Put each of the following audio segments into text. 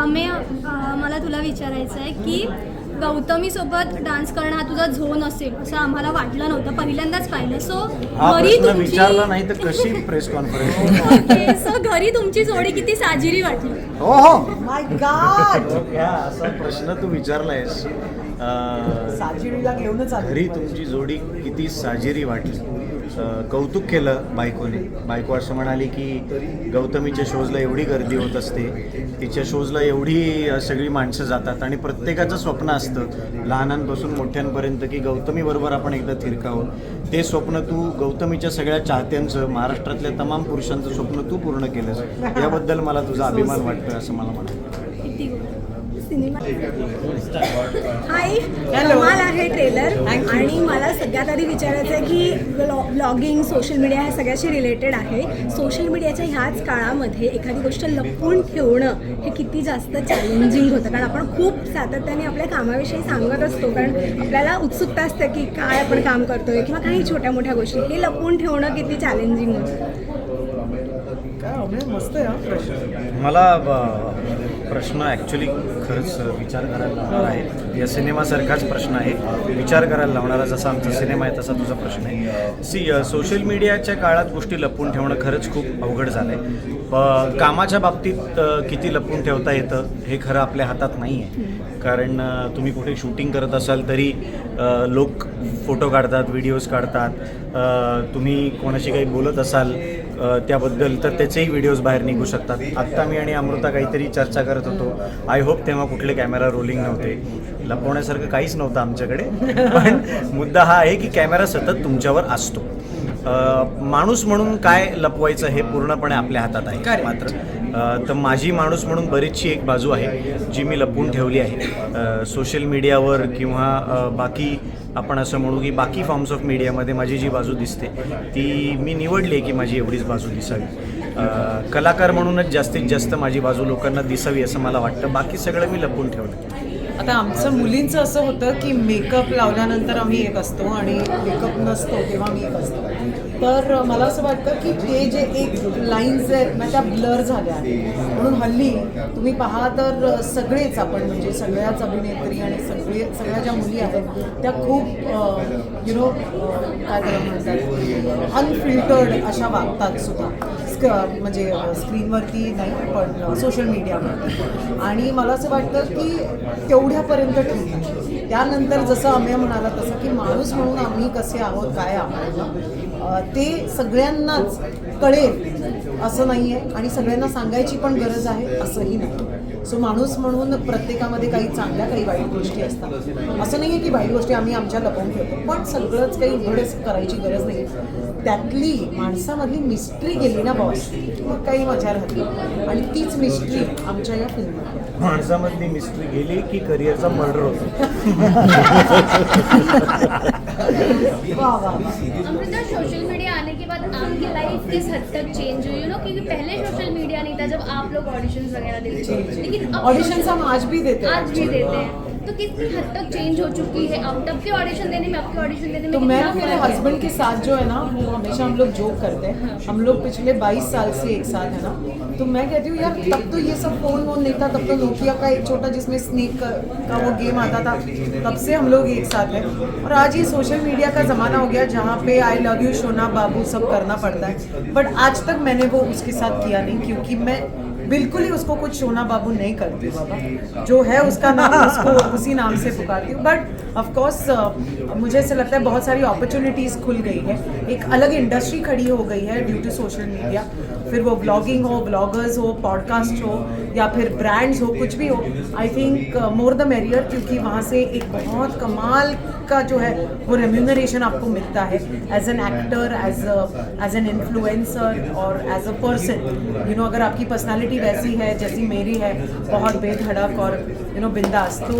आम्ही अं, मला तुला विचारायचं आहे की गौतमी सोबत डान्स करणं हा तुझा झोन असेल असं आम्हाला वाटलं नव्हतं पहिल्यांदाच पाहिलं. सो हा घरी प्रश्न तुमची विचारला नाही तर कशी प्रेस कॉन्फरन्स सो घरी तुमची जोडी किती साजिरी वाटली? हो हो. माय गॉड असा प्रश्न तू विचारलायस. अं, साजिरीला घेऊनच आलो. घरी तुमची जोडी किती साजेरी वाटली? कौतुक केलं बायकोने. बायको असं म्हणाली की गौतमीच्या शोजला एवढी गर्दी होत असते. तिच्या शोजला एवढी सगळी माणसं जातात आणि प्रत्येकाचं स्वप्न असतं लहानांपासून मोठ्यांपर्यंत की गौतमी बरोबर आपण एकदा थिरकावं. ते स्वप्न तू गौतमीच्या सगळ्या चाहत्यांचं महाराष्ट्रातल्या तमाम पुरुषांचं स्वप्न तू पूर्ण केलंस. याबद्दल मला तुझा अभिमान वाटतोय असं मला म्हणायचं सिनेमा. हाय. कमाल आहे ट्रेलर. आणि मला सगळ्यात आधी विचारायचं आहे की ब्लॉगिंग सोशल मीडिया ह्या सगळ्याशी रिलेटेड आहे. सोशल मीडियाच्या ह्याच काळामध्ये एखादी गोष्ट लपवून ठेवणं हे किती जास्त चॅलेंजिंग होतं. कारण आपण खूप सातत्याने आपल्या कामाविषयी सांगत असतो. कारण आपल्याला उत्सुकता असते की काय आपण काम करतोय किंवा काही छोट्या मोठ्या गोष्टी. हे लपवून ठेवणं किती चॅलेंजिंग होतं? मला प्रश्न ॲक्च्युली खरंच विचार करायला लावणार आहे. या सिनेमासारखाच प्रश्न आहे. विचार करायला लावणारा जसा आमचा सिनेमा आहे तसा तुझा प्रश्न आहे. सी सोशल मीडियाच्या काळात गोष्टी लपवून ठेवणं खरंच खूप अवघड झालं आहे कामाच्या बाबतीत किती लपवून ठेवता येतं हे खरं आपल्या हातात नाही आहे कारण तुम्ही कुठे शूटिंग करत असाल तरी लोक फोटो काढतात व्हिडिओज काढतात. तुम्ही कोणाशी काही बोलत असाल त्याबद्दल तर त्याचेही व्हिडिओज बाहेर निघू शकतात. आत्ता मी आणि अमृता काहीतरी चर्चा करत होतो. आय होप तेव्हा कुठले कॅमेरा रोलिंग नव्हते. लपवण्यासारखं काहीच नव्हतं आमच्याकडे. पण मुद्दा हा आहे की कॅमेरा सतत तुमच्यावर असतो. माणूस म्हणून काय लपवायचं हे पूर्णपणे आपल्या हातात आहे. मात्र तर माझी माणूस म्हणून बरीचशी एक बाजू आहे जी मी लपवून ठेवली आहे. सोशल मीडियावर किंवा बाकी आपण असं म्हणू की बाकी फॉर्म्स ऑफ मीडियामध्ये माझी जी बाजू दिसते ती मी निवडली आहे की माझी एवढीच बाजू दिसावी. कलाकार म्हणूनच जास्तीत जास्त माझी बाजू लोकांना दिसावी असं मला वाटतं. बाकी सगळं मी लपवून ठेवलं आता आमचं मुलींचं असं होतं की मेकअप लावल्यानंतर आम्ही एक असतो आणि मेकअप नसतो तेव्हा मी एक असतो. तर मला असं वाटतं की ते जे एक लाईन्स आहेत ना त्या ब्लर झाल्या. आहेत म्हणून हल्ली तुम्ही पहा तर सगळेच आपण म्हणजे सगळ्याच अभिनेत्री आणि सगळे सगळ्या ज्या मुली आहेत त्या खूप यु नो काय त्याला म्हणतात? अनफिल्टर्ड अशा वागतात सुद्धा. म्हणजे स्क्रीनवरती नाही पण सोशल मीडियावरती. आणि मला असं वाटतं की तेवढ्यापर्यंत ठीक आहे. त्यानंतर जसं आम्ही म्हणाला तसं की माणूस म्हणून आम्ही कसे आहोत काय आहोत ते सगळ्यांनाच कळेल असं नाही आहे आणि सगळ्यांना सांगायची पण गरज आहे असंही नाही. सो माणूस म्हणून प्रत्येकामध्ये काही चांगल्या काही वाईट गोष्टी असतात. असं नाही आहे की वाईट गोष्टी आम्ही आमच्या लपवून ठेवतो. पण सगळंच काही उघडच करायची गरज नाही त्यातली माणसामधली मिस्ट्री गेली ना बॉस मग काही मजा राहते आणि तीच मिस्ट्री आमच्या या आहे. माणसामधली मिस्ट्री गेली की करिअरचा मर्डर होतो. वाह वाह अमृता सोशल मीडिया आने के बाद आपकी लाइफ किस हद तक चेंज हुई? यू नो क्योंकि पहले सोशल मीडिया नहीं था जब आप लोग ऑडिशंस वगैरह देते थे। लेकिन अब ऑडिशन हम आज भी देते हैं। आज भी देते हैं। तो कितनी हद तक चेंज हो चुकी है? अब तब के ऑडिशन देने में अब के ऑडिशन देने में तो मैं मेरे हस्बैंड के साथ जो है ना वो हमेशा हम लोग जोक करते हैं। हम लोग पिछले 22 साल से एक साथ है ना। तो मैं कहती हूँ यार तब तो ये सब फ़ोन वोन नहीं था तब तो नोकिया का एक छोटा जिसमें स्नेक का, का वो गेम आता था तब से हम लोग एक साथ हैं। और आज ये सोशल मीडिया का ज़माना हो गया जहाँ पे आई लव यू शोना बाबू सब करना पड़ता है। बट आज तक मैंने वो उसके साथ किया नहीं क्योंकि मैं बिल्कुल ही उसको कुछ सोना बाबू नहीं करती बाबा। जो है उसका नाम उसको उसी नाम से पुकारती हूँ। बट ऑफकोर्स मुझे ऐसा लगता है बहुत सारी अपॉर्चुनिटीज़ खुल गई है। एक अलग इंडस्ट्री खड़ी हो गई है ड्यू टू सोशल मीडिया फिर वो ब्लॉगिंग हो ब्लॉगर्स हो पॉडकास्ट हो या फिर ब्रांड्स हो कुछ भी हो I think more the merrier क्योंकि वहाँ से एक बहुत कमाल का जो है वो रेम्यूनरेशन आपको मिलता है। As an actor as as an influencer और as a person you know अगर आपकी पर्सनालिटी वैसी है जैसी मेरी है बहुत बेधड़क और यू नो बिंदास तो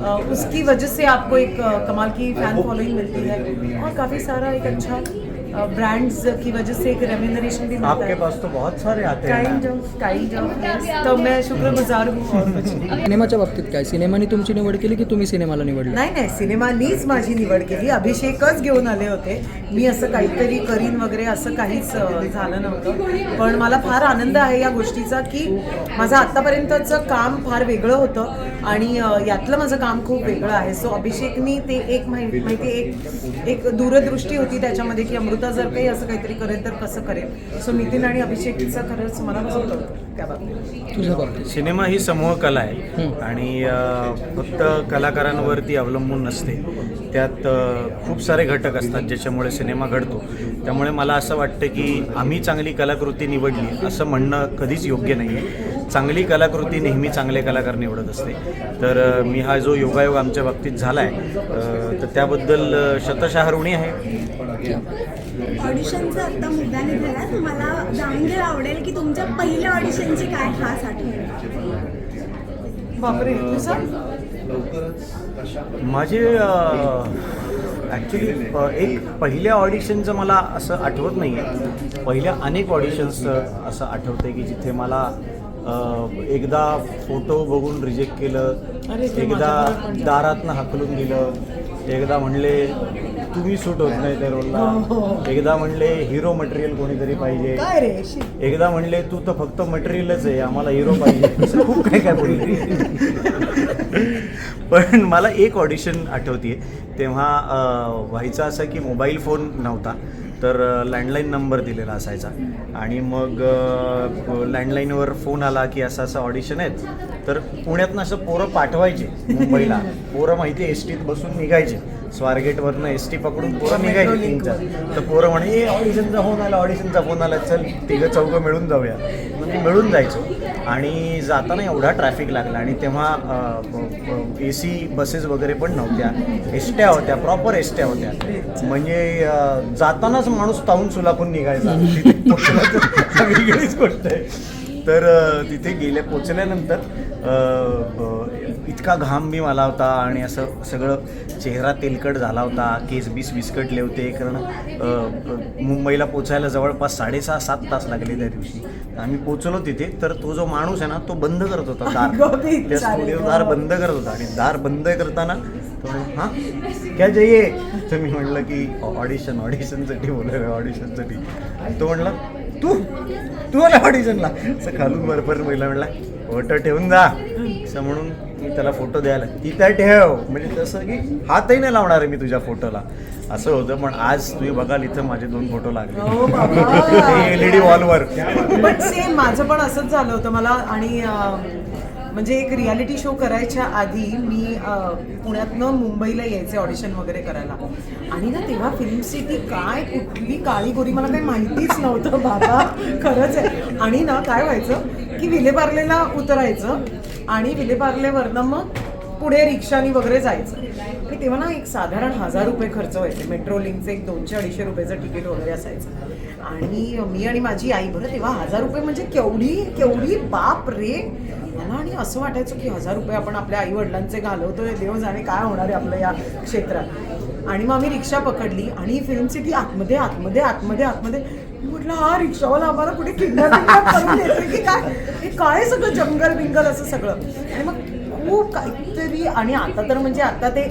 अ, उसकी वजह से आपको एक अ, कमाल की फैन फॉलोइंग मिलती है। और काफ़ी सारा एक अच्छा ब्रांड्स की वजह से एक रेम्यूनरेशन भी मिलता आपके है पास तो बहुत सारे आते हैं काइंड. ऑफ काइंड ऑफ तो मैं शुक्रगुजार हूँ और कुछ नहीं. सिनेमाच्या बाबतीत काय? सिनेमाने तुमची निवड केली की तुम्ही सिनेमाला निवडलं? नाही नाही. सिनेमानीच माझी निवड केली. अभिषेकच घेऊन आले होते. मी असं काहीतरी करीन वगैरे असं काहीच अ, झालं नव्हतं. पण मला फार आनंद आहे या गोष्टीचा की माझं आत्तापर्यंतचं काम फार वेगळं होतं आणि अ, यातलं माझं काम खूप वेगळं आहे. सो अभिषेकनी ते एक माहिती माहिती एक एक दूरदृष्टी होती त्याच्यामध्ये की अमृता जर काही असं काहीतरी करेल तर कसं करेल? सो नितीन आणि अभिषेकचा खरंच मनापासून कळतं त्या बाबतीत? तुझ्या बाबतीत? सिनेमा ही समूह कला आहे. आणि फक्त कलाकारांवरती अवलंबून नसते. त्यात खूप सारे घटक असतात ज्याच्यामुळे सिनेमा घडतो. त्यामुळे मला असं वाटतं की आम्ही चांगली कलाकृती निवडली असं म्हणणं कधीच योग्य नाही आहे चांगली कलाकृती नेहमी चांगले कलाकार निवडत असते. तर मी हा जो योगायोग आमच्या बाबतीत झाला आहे तर त्याबद्दल अ, शतशः ऋणी आहे. ऑडिशनचा आता मुद्दा निघाला तर मला जाणून घ्यायला आवडेल की तुमच्या पहिल्या ऑडिशनची काय खास आठवण बापरे माझे ॲक्च्युली एक पहिल्या ऑडिशनचं मला असं आठवत नाही आहे पहिल्या अनेक ऑडिशन्स असं आठवतं आहे की जिथे मला एकदा फोटो बघून रिजेक्ट केलं एकदा. दारातनं हाकलून दिलं एकदा म्हणले तुम्ही सूट होत नाही त्या रोलला. एकदा म्हणले हिरो मटेरियल कोणीतरी पाहिजे. काय रे शी. एकदा म्हणले तू तर फक्त मटेरियलच आहे आम्हाला हिरो पाहिजे. खूप काय काय बोलले. पण मला एक ऑडिशन आठवते तेव्हा व्हायचं असं की मोबाईल फोन नव्हता तर लँडलाईन नंबर दिलेला असायचा. आणि मग लँडलाईनवर फोन आला की असं असं ऑडिशन आहेत. तर पुण्यातनं असं पोरं पाठवायचे मुंबईला. पोरं माहिती एस टीत बसून निघायचे. स्वारगेटवरनं एस टी पकडून पोरं निघायची तीन तर पोरं म्हणे ए ऑडिशनचा फोन आला ऑडिशनचा फोन आला. चल तिघं चौघं मिळून जाऊया. मग मिळून जायचो. आणि जाताना एवढा ट्रॅफिक लागला आणि तेव्हा ए सी बसेस वगैरे पण नव्हत्या. एसट्या होत्या प्रॉपर एसट्या होत्या. म्हणजे जातानाच माणूस ताहून सुलापून निघायचा. तिथे वेगळीच गोष्ट आहे. तर तिथे गेले पोचल्यानंतर इतका घाम बी मला होता आणि असं सगळं चेहरा तेलकट झाला होता केस बीस विस्कटले होते कारण मुंबईला पोचायला जवळपास साडेसहा सात तास लागले त्या दिवशी. आम्ही पोचलो तिथे तर तो जो माणूस आहे ना तो बंद करत होता दार. बिचारे. त्या स्टुडिओ दार बंद करत होता आणि दार बंद करताना हां? क्या चाहिए तर मी म्हणलं की ऑडिशन ऑडिशनसाठी बोललो ऑडिशनसाठी तो म्हणला तू? तू आला ऑडिशनला असं खालून वरपर्यंत पहिला म्हणला फोटो ठेवून जा. असं म्हणून मी त्याला फोटो द्यायला. तिथं ठेव. म्हणजे तसं की हातही नाही लावणार आहे मी तुझ्या फोटोला. असं होतं पण आज तुम्ही बघाल इथं माझे दोन फोटो हो लागले बाबा. एल ई डी वॉलवर बट सेम माझं पण असंच झालं होतं मला. आणि अं, म्हणजे एक रियालिटी शो करायच्या आधी मी अं, पुण्यातनं मुंबईला यायचे ऑडिशन वगैरे करायला. आणि ना तेव्हा फिल्म सिटी काय कुठली काळी गोरी मला काही माहितीच नव्हतं बाबा. खरंच आहे. आणि ना काय व्हायचं की विलेपार्लेला उतरायचं. आणि विलेपार्लेवरनं मग पुढे रिक्षानी वगैरे जायचं. आणि तेव्हा ना एक साधारण हजार रुपये खर्च व्हायचे. मेट्रो लिंकचं एक दोनशे अडीचशे रुपयाचं तिकीट वगैरे असायचं. आणि मी आणि माझी आई बरं तेव्हा हजार रुपये म्हणजे केवढी केवढी बाप रे. मला आणि असं वाटायचं की हजार रुपये आपण आपल्या आई वडिलांचे घालवतोय देव जाणे काय होणार आहे आपल्या या क्षेत्रात. आणि मग आम्ही रिक्षा पकडली आणि फिल्म सिटी आतमध्ये आतमध्ये आतमध्ये आतमध्ये म्हटलं हा रिक्षावाला आम्हाला कुठे किडनॅपिंग की काय? हे काय सगळं जंगल बिंगल असं सगळं. आणि मग खूप काहीतरी आणि आता तर म्हणजे आता ते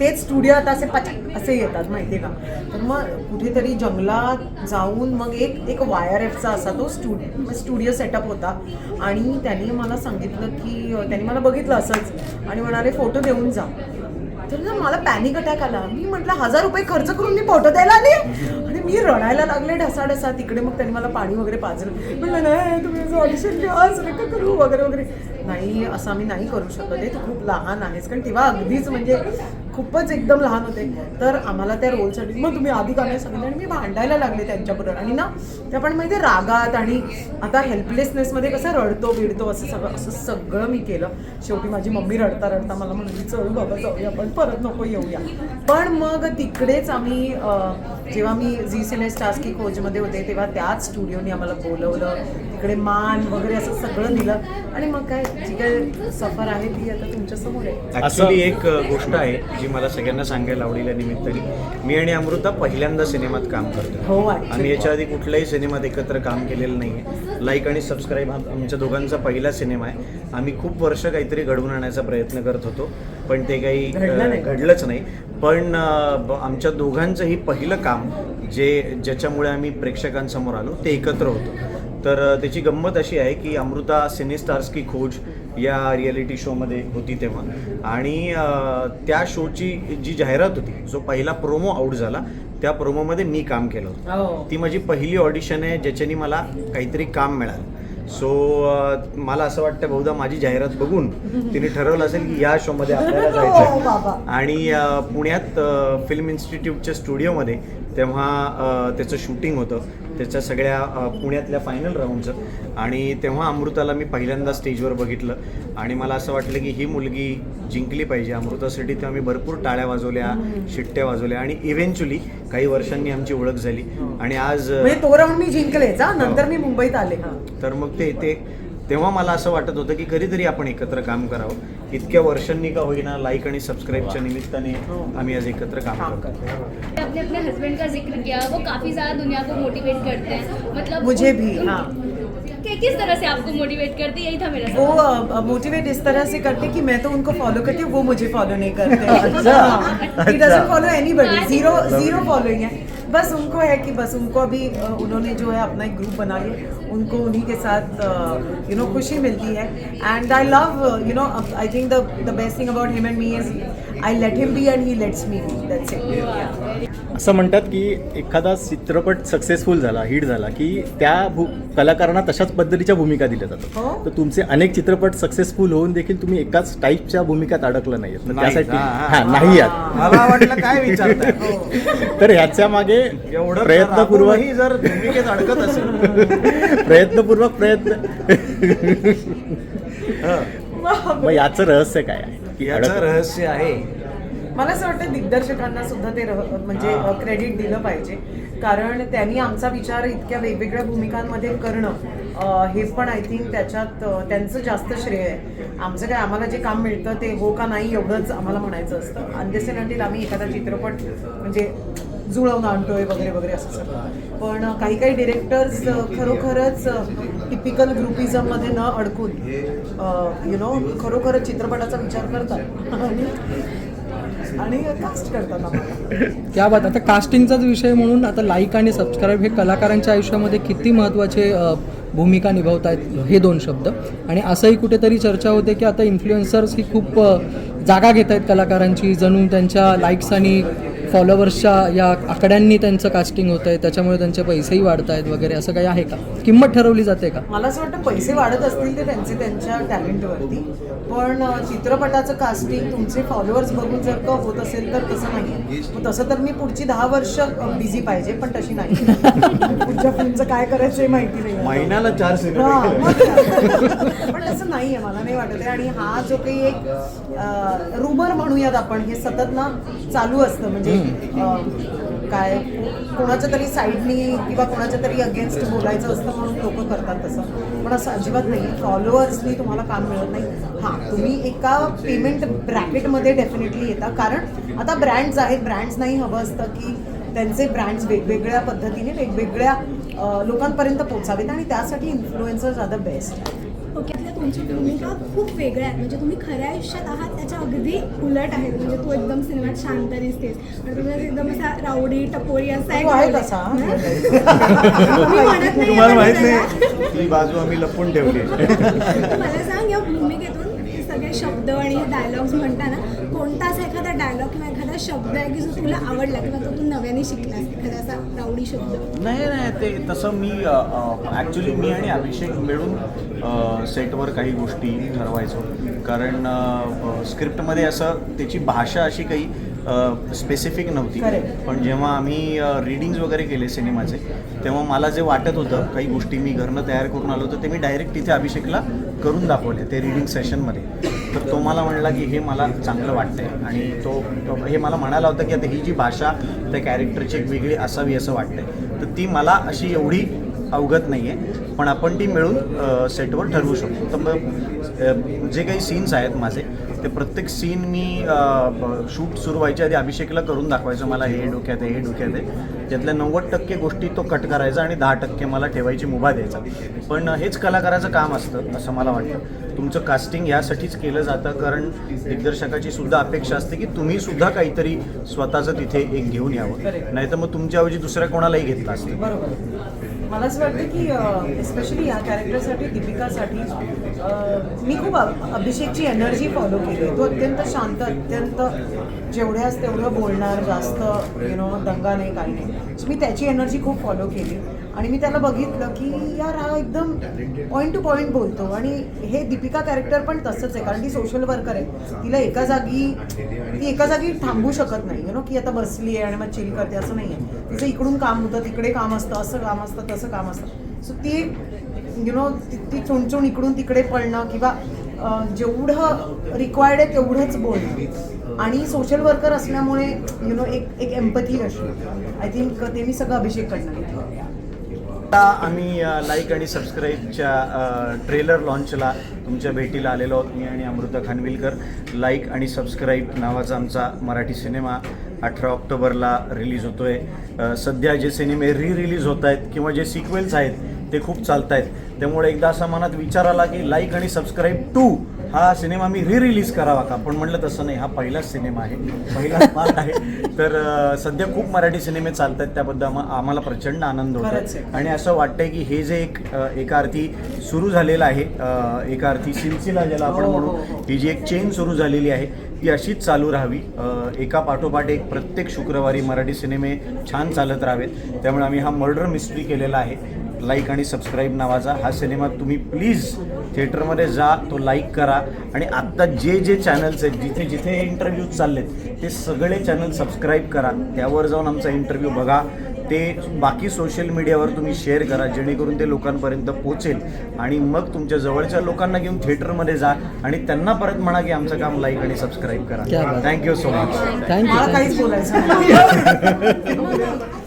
तेच स्टुडिओ आता असे पचक असे येतात माहिती का? तर मग कुठेतरी जंगलात जाऊन मग एक एक वायर एफचा असा तो स्टुडिओ स्टुडिओ सेटअप होता. आणि त्यांनी मला सांगितलं की त्यांनी मला बघितलं असंच. आणि म्हणाले फोटो देऊन जा. तर ना मला पॅनिक अटॅक आला. मी म्हटलं हजार रुपये खर्च करून मी फोटो द्यायला आले? मी रडायला लागले ढसाढसा तिकडे मग त्यांनी मला पाणी वगैरे पाजलं. म्हणलं नाही तुम्ही ऑडिशन घ्या करू वगैरे वगैरे. नाही असं आम्ही नाही करू शकत आहे तू खूप लहान आहेस कारण तेव्हा अगदीच म्हणजे खूपच एकदम लहान होते. तर आम्हाला त्या रोलसाठी मग तुम्ही आधी का नाही सांगितलं आणि मी भांडायला लागले त्यांच्याबरोबर. आणि ना त्या पण माहिती रागात आणि आता हेल्पलेसनेसमध्ये कसं रडतो बिडतो असं सगळं असं सगळं मी केलं. शेवटी माझी मम्मी रडता रडता मला म्हणली चल बाबा जाऊया आपण परत नको येऊया. पण मग तिकडेच आम्ही जेव्हा मी झी सिने स्टार्स की खोजमध्ये होते तेव्हा त्याच स्टुडिओनी आम्हाला बोलवलं. इकडे मान वगैरे असं सगळं दिलं. आणि मग काय जी काय सफर आहे ती आता तुमच्यासमोर आहे. ॲक्च्युली एक गोष्ट आहे जी मला सगळ्यांना सांगायला आवडेल या निमित्ताने. मी आणि अमृता पहिल्यांदा सिनेमात काम करतो हो. आम्ही याच्या आधी कुठल्याही सिनेमात एकत्र काम केलेलं नाही आहे लाईक आणि सबस्क्राईब हा आमच्या दोघांचा पहिला सिनेमा आहे. आम्ही खूप वर्ष काहीतरी घडवून आणण्याचा प्रयत्न करत होतो. पण ते काही. घडलंच नाही. पण आमच्या दोघांचंही पहिलं काम जे ज्याच्यामुळे आम्ही प्रेक्षकांसमोर आलो ते एकत्र होतं. तर त्याची गंमत अशी आहे की अमृता सिने स्टार्स की खोज या रियालिटी शोमध्ये होती तेव्हा. आणि त्या शोची जी जाहिरात होती जो पहिला प्रोमो आउट झाला त्या प्रोमोमध्ये मी काम केलं होतं. हो. ती माझी पहिली ऑडिशन आहे ज्याच्याने मला काहीतरी काम मिळालं. सो मला असं वाटतं बहुधा माझी जाहिरात बघून तिने ठरवलं असेल की या शोमध्ये आपल्याला हो, जायचं बाबा. आणि पुण्यात फिल्म इन्स्टिट्यूटच्या स्टुडिओमध्ये तेव्हा त्याचं शूटिंग होतं त्याच्या सगळ्या पुण्यातल्या फायनल राऊंडचं आणि तेव्हा अमृताला मी पहिल्यांदा स्टेजवर बघितलं. आणि मला असं वाटलं की ही मुलगी जिंकली पाहिजे. अमृतासाठी तेव्हा मी भरपूर टाळ्या वाजवल्या शिट्ट्या वाजवल्या आणि इव्हेंच्युअली काही वर्षांनी आमची ओळख झाली. आणि आज म्हणजे तो राऊंड मी जिंकलेच नंतर मी मुंबईत आले. तर मग ते ते तेव्हा मला असं वाटत होतं की कधीतरी आपण एकत्र काम करावं. इतक्या वर्षांनी का होईना लाईक आणि सबस्क्राईबच्या निमित्ताने आम्ही आज एकत्र काम करतो आपने अपने हस्बैंड का जिक्र किया वो काफी ज्यादा दुनिया को मोटिवेट करते हैं. मतलब मुझे भी, हाँ। कि- किस तरह से आपको मोटिवेट करती यही था मेरा वो मोटिवेट इस तरह से करते कि मैं तो उनको फॉलो करती हूँ वो मुझे फॉलो नहीं करते। अच्छा। ही डजंट फॉलो एनीबॉडी हाँ, ज़ीरो ज़ीरो फॉलोइंग है। बस उनको है कि बस उनको अभी उन्होंने जो है अपना एक ग्रुप बना लिया उनको उन्हीं के साथ यू नो खुशी मिलती है। And I love you know I think the the best thing about him and me is I let him be and he lets me be that's it असं म्हणतात की एखादा चित्रपट सक्सेसफुल झाला हिट झाला की त्या भू कलाकारांना तशाच पद्धतीच्या भूमिका दिल्या जातात. हो. तर तुमचे अनेक चित्रपट सक्सेसफुल होऊन देखील तुम्ही एकाच टाईपच्या भूमिकात अडकलं नाही त्यासाठी हा, नाही आहात तर ह्याच्या मागे एवढं प्रयत्नपूर्वक जर भूमिकेत अडकत असेल. प्रयत्नपूर्वक प्रयत्न हं. मग याचं रहस्य काय आहे? याचं रहस्य आहे. मला असं वाटतं दिग्दर्शकांना सुद्धा ते म्हणजे क्रेडिट दिलं पाहिजे. कारण त्यांनी आमचा विचार इतक्या वेगवेगळ्या भूमिकांमध्ये करणं हे पण आय थिंक त्याच्यात त्यांचं जास्त श्रेय आहे. आमचं काय आम्हाला जे काम मिळतं ते हो का नाही एवढंच आम्हाला म्हणायचं असतं. अनदेसेनंटील आम्ही एखादा चित्रपट म्हणजे जुळवून आणतोय वगैरे वगैरे असं सगळं. पण काही काही डिरेक्टर्स खरोखरच टिपिकल ग्रुपिझममध्ये न अडकून यु नो खरोखरच चित्रपटाचा विचार करतात. आणि आणि कास्ट करतात त्या बात आता कास्टिंगचाच विषय म्हणून आता लाईक आणि सबस्क्राईब हे कलाकारांच्या आयुष्यामध्ये किती महत्त्वाचे भूमिका निभावत आहेत हे दोन शब्द. आणि असंही कुठेतरी चर्चा होते की आता इन्फ्लुएन्सर्स ही खूप जागा घेत आहेत कलाकारांची जणू त्यांच्या लाईक्स आणि फॉलोअर्सच्या या आकड्यांनी त्यांचं कास्टिंग होतं आहे त्याच्यामुळे त्यांचे पैसेही वाढत आहेत वगैरे असं काही आहे का? किंमत ठरवली जाते का? मला असं वाटतं पैसे वाढत असतील ते त्यांचे त्यांच्या टॅलेंटवरती पण चित्रपटाचं कास्टिंग तुमचे फॉलोअर्स बघून जर का होत असेल तर तसं नाही. मग तसं तर मी पुढची दहा वर्ष बिझी पाहिजे पण तशी नाही. पुढच्या फिल्मचं काय करायचं हे माहिती नाही. महिन्याला चार? पण तसं नाहीये मला नाही वाटत आहे. आणि हा जो काही एक रुमर म्हणूयात आपण हे सतत ना चालू असतं. म्हणजे काय कोणाच्या तरी साईडनी किंवा कोणाच्या तरी अगेन्स्ट बोलायचं असतं म्हणून लोक करतात तसं. पण असं अजिबात नाही. फॉलोअर्सनी तुम्हाला काम मिळत नाही. हां तुम्ही एका पेमेंट ब्रॅकेटमध्ये डेफिनेटली येता. कारण आता ब्रँड्स आहेत. ब्रँड्स नाही हवं असतं की त्यांचे ब्रँड्स वेगवेगळ्या पद्धतीने वेगवेगळ्या लोकांपर्यंत पोचावेत आणि त्यासाठी इन्फ्लुएन्सर्स आर द बेस्ट भूमिका खूप वेगळ्या आहेत म्हणजे तुम्ही खऱ्या आयुष्यात आहात त्याच्या अगदी उलट आहेत म्हणजे तू एकदम सिनेमात शांत दिसतेस पण तुम्ही एकदम असा रावडी टपोरी असा एक आहे रोल आहे. तसा? हं? मी म्हणत नाही तुम्हाला आहे माहीत. नाही ही बाजू आम्ही लपून ठेवली मला सांग या भूमिकेतून सगळे शब्द आणि हे डायलॉग्स म्हणताना कोणता असा एखादा डायलॉग किंवा एखादा शब्द आहे की जो तुला आवडला किंवा तो तू नव्याने शिकलास एखादा असा प्राऊडी शब्द? नाही नाही ते तसं मी ॲक्च्युली मी आणि अभिषेक मिळून सेटवर काही गोष्टी ठरवायचो. कारण स्क्रिप्टमध्ये असं त्याची भाषा अशी काही स्पेसिफिक नव्हती. पण जेव्हा आम्ही रिडिंग्ज वगैरे केले सिनेमाचे तेव्हा मला जे वाटत होतं काही गोष्टी मी घरनं तयार करून आलो होतो ते मी डायरेक्ट तिथे अभिषेकला करून दाखवले ते रिडिंग सेशनमध्ये तर तो मला म्हणला की हे मला चांगलं वाटतंय. आणि तो तो- हे मला म्हणाला होता की आता ही जी भाषा त्या कॅरेक्टरची एक वेगळी असावी असं वाटतंय. तर ती मला अशी एवढी अवगत नाही आहे पण आपण ती मिळून सेटवर ठरवू शकतो. तर मग जे काही सीन्स आहेत माझे ते प्रत्येक सीन मी शूट सुरू व्हायच्या आधी अभिषेकला करून दाखवायचं मला हे डोक्यात आहे हे डोक्यात आहे. त्यातल्या नव्वद टक्के गोष्टी तो कट करायचा आणि दहा टक्के मला ठेवायची मुभा द्यायचा. पण हेच कलाकाराचं काम असतं असं मला वाटतं. तुमचं कास्टिंग यासाठीच केलं जातं कारण दिग्दर्शकाची सुद्धा अपेक्षा असते की तुम्ही सुद्धा काहीतरी स्वतःचं तिथे एक घेऊन यावं. नाही तर मग तुमच्याऐवजी दुसऱ्या कोणालाही घेतलं असतं. मला असं वाटतं की एस्पेशली या कॅरेक्टरसाठी दीपिकासाठी मी खूप अभिषेकची एनर्जी फॉलो केली तो अत्यंत शांत अत्यंत जेवढ्याच तेवढं बोलणार जास्त यु नो दंगा नाही काही नाही. सो मी त्याची एनर्जी खूप फॉलो केली. आणि मी त्याला बघितलं की यार हा एकदम पॉईंट टू पॉईंट बोलतो. आणि हे दीपिका कॅरेक्टर पण तसंच आहे. कारण ती सोशल वर्कर आहे. तिला एका जागी ती एका जागी थांबू शकत नाही. यु नो की आता बसली आहे आणि मग चिल करते असं नाही आहे तिचं इकडून काम होतं तिकडे काम असतं असं काम असतं तसं काम असतं. सो ती यु नो ती चुणचुण इकडून तिकडे पळणं किंवा जेवढं रिक्वायर्ड आहे तेवढंच बोलणं आणि सोशल वर्कर असल्यामुळे यु नो एक एक एम्पथी असणं आय थिंक ते मी सगळं अभिषेककडनं घेतलं आता आम्ही लाईक आणि सबस्क्राईबच्या ट्रेलर लॉन्चला तुमच्या भेटीला आलेलो आहोत. मी आणि अमृता खानविलकर. लाईक आणि सबस्क्राईब नावाचा आमचा मराठी सिनेमा. अठरा ऑक्टोबरला रिलीज होतोय. सध्या जे सिनेमे री रिलीज होत आहेत किंवा जे सिक्वेल्स आहेत ते खूप चालत आहेत त्यामुळे एकदा असा मनात विचार आला की लाईक आणि सबस्क्राईब टू हा सिनेमा मी री रिलीज करावा का? पण म्हटलं तसं नाही हा पहिलाच सिनेमा आहे. पहिलाच पार्ट आहे. तर सध्या खूप मराठी सिनेमे चालत आहेत त्याबद्दल आम्हा- आम्हाला प्रचंड आनंद होतो. आणि असं वाटतंय की हे जे एक एका अर्थी सुरू झालेलं आहे एका अर्थी सिलसिला ज्याला आपण हो, हो, म्हणू हो. ही. जी एक चेन सुरू झालेली आहे ती अशीच चालू राहावी. एका पाठोपाठ एक प्रत्येक शुक्रवारी मराठी सिनेमे छान चालत राहावेत. त्यामुळे आम्ही हा मर्डर मिस्ट्री केलेला आहे. लाईक आणि सबस्क्राईब नावाचा हा सिनेमा तुम्ही प्लीज थिएटरमध्ये जा तो लाईक करा. आणि आत्ता जे जे चॅनल्स आहेत जिथे जिथे हे इंटरव्ह्यूज चाललेत ते सगळे चॅनल सबस्क्राईब करा. त्यावर जाऊन आमचा इंटरव्ह्यू बघा. ते बाकी सोशल मीडियावर तुम्ही शेअर करा जेणेकरून ते लोकांपर्यंत पोहोचेल आणि मग तुमच्या जवळच्या लोकांना घेऊन थिएटरमध्ये जा आणि त्यांना परत म्हणा की आमचं काम लाईक आणि सबस्क्राईब करा. थँक्यू सो मच थँक्यू मला काहीच बोलायचं